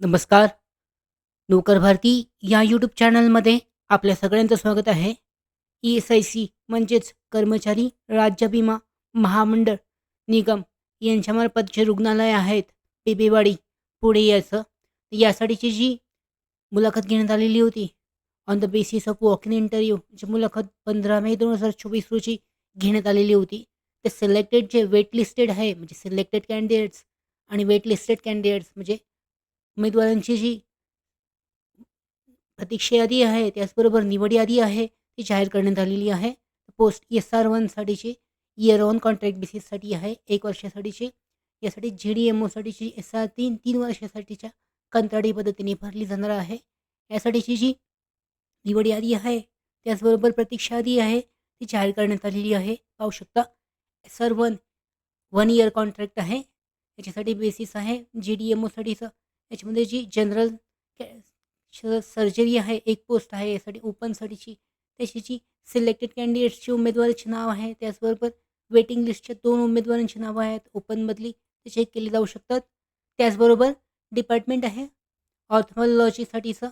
नमस्कार. नोकर भारती या यूट्यूब चॅनलमध्ये आपल्या सगळ्यांचं स्वागत आहे. ई-एस-आय-सी म्हणजेच कर्मचारी राज्य विमा महामंडळ निगम यांच्यामार्फत जे रुग्णालय आहेत, बेबेवाडी, पुढे याचं, यासाठीची जी मुलाखत घेण्यात आलेली होती, on the basis of walk in interview जी मुलाखत 15 मे 2024 रोजी घेण्यात आलेली होती. ते सिलेक्टेड जे वेट लिस्टेड आहे, म्हणजे सिलेक्टेड कॅन्डिडेट्स आणि वेट लिस्टेड कॅन्डिडेट्स म्हणजे उमेदवारांची जी प्रतीक्षा यादी आहे, त्याचबरोबर निवड यादी आहे, ती जाहीर करण्यात आलेली आहे. पोस्ट एस आर वनसाठीची इयर ऑन कॉन्ट्रॅक्ट बेसिससाठी आहे, एक वर्षासाठीची. यासाठी जी-डी-एम-ओसाठीची एस-आर-3 3 वर्षासाठीच्या कंत्राटी पद्धतीने भरली जाणार आहे. यासाठीची जी निवड यादी आहे, त्याचबरोबर प्रतीक्षा यादी आहे, ती जाहीर करण्यात आलेली आहे. पाहू शकता एस-आर-1 1 इयर कॉन्ट्रॅक्ट आहे. याच्यासाठी बेसिस आहे जी-डी-एम-ओसाठीचं. याच्यामध्ये जी जनरल कॅ श सर्जरी आहे, एक पोस्ट आहे यासाठी ओपनसाठीची. त्याची जी सिलेक्टेड कॅन्डिडेट्सची उमेदवारीची नाव आहे, त्याचबरोबर वेटिंग लिस्टच्या दोन उमेदवारांची नावं आहेत ओपनमधली, ते चेक केली जाऊ शकतात. त्याचबरोबर डिपार्टमेंट आहे ऑर्थमॉलॉजीसाठीचं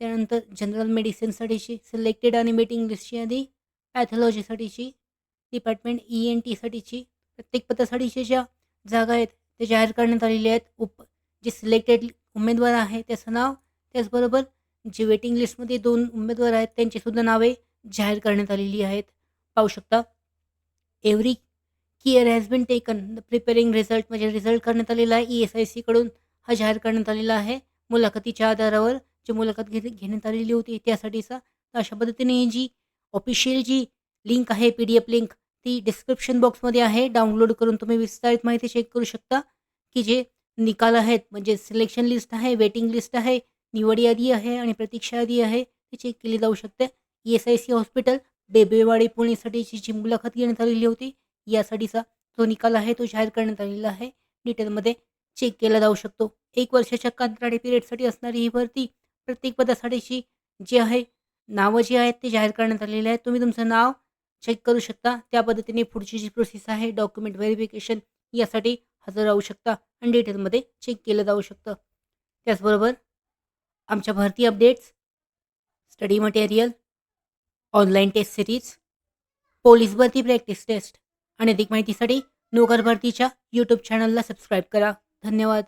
त्यानंतर जनरल मेडिसिनसाठीची सिलेक्टेड आणि वेटिंग लिस्टची यादी, पॅथॉलॉजीसाठीची, डिपार्टमेंट ई-एन-टीसाठीची. प्रत्येक पदासाठीच्या ज्या जागा आहेत, त्या जाहीर करण्यात आलेल्या आहेत. उप जे सिलेक्टेड उमेदवार आहे त्याचं नाव, त्याचबरोबर जे वेटिंग लिस्टमध्ये दोन उमेदवार आहेत, त्यांचीसुद्धा नावे जाहीर करण्यात आलेली आहेत. पाहू शकता. Every care has been taken the preparing result म्हणजे रिझल्ट करण्यात आलेला आहे ई-एस-आय-सीकडून हा जाहीर करण्यात आलेला आहे. मुलाखतीच्या आधारावर जी मुलाखत घे घेण्यात आलेली होती त्यासाठीचा. अशा पद्धतीने जी ऑफिशियल जी लिंक आहे, पी-डी-एफ लिंक, ती डिस्क्रिप्शन बॉक्समध्ये आहे. डाउनलोड करून तुम्ही विस्तारित माहिती चेक करू शकता, की जे निकाल आहेत म्हणजे सिलेक्शन लिस्ट आहे, वेटिंग लिस्ट आहे, निवड यादी आहे आणि प्रतीक्षा यादी आहे, ती चेक केली जाऊ शकते. S I C hospital, Debewadi पुणेसाठीची जी मुलाखत घेण्यात आलेली होती, यासाठीचा जो निकाल आहे तो जाहीर करण्यात आलेला आहे. डिटेलमध्ये चेक केला जाऊ शकतो. एक वर्षाच्या कंत्राटी पिरियडसाठी असणारी ही भरती प्रत्येक पदासाठीची जी आहे, नावं जी आहेत ते जाहीर करण्यात आलेली आहेत. तुम्ही तुमचं नाव चेक करू शकता. त्या पद्धतीने पुढची जी प्रोसेस आहे डॉक्युमेंट व्हेरिफिकेशन यासाठी हजर राहू शकता आणि डिटेलमध्ये चेक केलं जाऊ शकतं. त्याचबरोबर आमच्या भरती updates, study material, online test series, police भरती प्रॅक्टिस टेस्ट आणि अधिक माहितीसाठी नोकर भरतीच्या यूट्यूब चॅनलला सबस्क्राईब करा. धन्यवाद.